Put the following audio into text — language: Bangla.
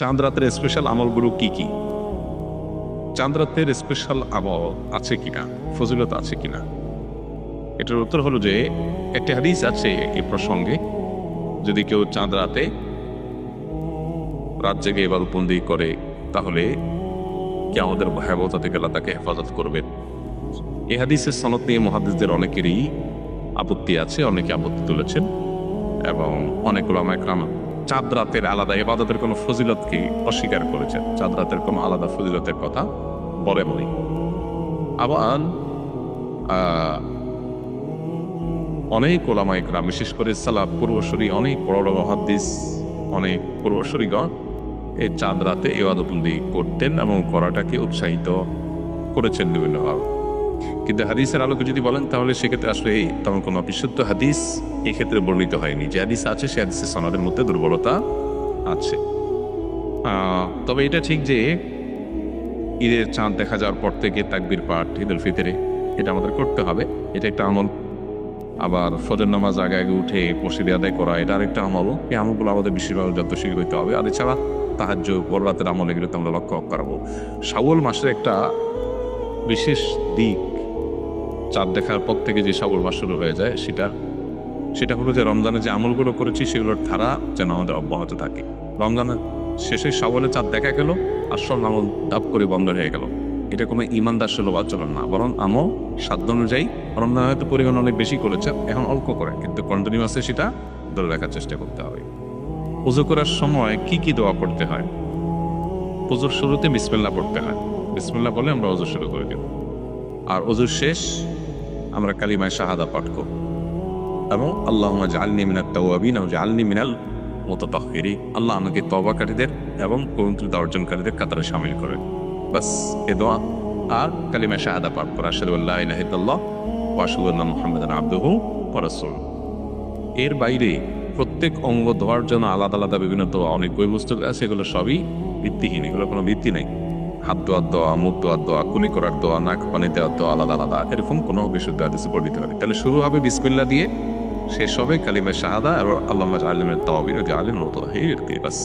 চাঁদ রাতের স্পেশাল আমলগুলো কি কি? চাঁদ রাতের স্পেশাল আমল আছে কিনা? ফজিলত আছে কিনা? এটার উত্তর হলো যে, একটি হাদিস আছে এই প্রসঙ্গে, যদি কেউ চাঁদ রাতে রাত জেগে এবার উপন্দি করে, তাহলে কে আমাদের ভয়াবহতা থেকে আল্লাহ তাকে হেফাজত করবেন। এ হাদিসের সনদ নিয়ে মহাদিসদের অনেকেরই আপত্তি আছে, অনেকে আপত্তি তুলেছেন, এবং অনেক ওলামাইকরাম চাঁদ রাতের আলাদা এবাদতের কোনো ফজিলতকে অস্বীকার করেছেন? চাঁদ রাতের কোনো আলাদা ফজিলতের কথা বলে বলি আবার অনেক ওলামাইকরাম বিশেষ করে সালাদ পূর্বসরী, অনেক বড় বড় মহাদিস অনেক পূর্বসরীগণ এই চাঁদ রাতে এবাদতবন্দি করতেন এবং করাটাকে উৎসাহিত করেছেন বিভিন্নভাবে। কিন্তু হাদিসের আলোকে যদি বলেন, তাহলে সেক্ষেত্রে আসলে এই তেমন কোনো বিশুদ্ধ হাদিস এক্ষেত্রে বর্ণিত হয়নি। যে হাদিস আছে সে হাদিসের সনদের মধ্যে দুর্বলতা আছে। তবে এটা ঠিক যে ঈদের চাঁদ দেখা যাওয়ার পর থেকে তাকবির পাঠ, ঈদুল ফিতরে এটা আমাদের করতে হবে। এটা একটা আমল। আবার ফজর নামাজ আগে আগে উঠে মসজিদে আদায় করা, এটা আরেকটা আমল। এই আমলগুলো আমাদের বেশিরভাগ যত শীঘ্র হইতে হবে। আর এছাড়া তাহাজ্য বড় রাতের আমল, এগুলোতে আমরা লক্ষ্য করাবো। শাওল মাসের একটা বিশেষ দিক চাঁদ দেখার পর থেকে যে শাওল মাস শুরু হয়ে যায়, সেটা সেটা হলো যে রমজানে যে আমলগুলো করেছি, সেগুলোর ধারা যেন আমাদের অব্যাহত থাকে। রমজানের শেষে শাওলে চাঁদ দেখা গেল, আর সব আমল ডাব করে বন্ধ হয়ে গেল। এটা কোনো ইমানদার সুলভ আচরণ না, বরং আমল সাধ্য অনুযায়ী রমজান হয়তো পরিমাণ অনেক বেশি করেছে, এখন অল্প করে, কিন্তু কন্টিনিউয়াসে সেটা ধরে রাখার চেষ্টা করতে হবে। পুজো করার সময় কি কি দোয়া করতে হয়? পুজোর শুরুতে বিসমিল্লা পড়তে হয়। বিসমিল্লা বলে আমরা অজু শুরু করে দেব। আর অজুর শেষ আমরা কালিমায় শাহাদা পাঠ করব। এবং আল্লাহ জালনি মিনাল তাওয়াবিন ও জালনি মিনাল মোতাতাহিরি আল্লাহ আমাকে তবাকারীদের এবং পবিত্রতা অর্জনকারীদের কাতারে সামিল করে। বাস, এ দোয়া আর কালিমা শাহাদা পাঠ করা। আশহাদু আল্লা ইলাহা ইল্লাল্লাহ ওয়া আশহাদু আন্না মুহাম্মাদান আবদুহু ওয়া রাসূলুহু। এর বাইরে প্রত্যেক অঙ্গ ধোয়ার জন্য আলাদা আলাদা বিভিন্ন দোয়া, অনেক বই পুস্তক আছে, এগুলো সবই ভিত্তিহীন এগুলো কোনো ভিত্তি নেই। হাত দোয়ার দোয়া, মুখ দোয়ার দোয়া, কুলি করার দোয়া, নাক পানি দেওয়ার দোয়া, আলাদা আলাদা, এরকম কোনো বিশুদ্ধ হাদিসে পড়িতে পারে তাহলে শুরু হবে বিসমিল্লা দিয়ে, শেষ হবে কালিমের শাহাদা আর আল্লাহ আলিমের তাওবির আলিম মতো বাস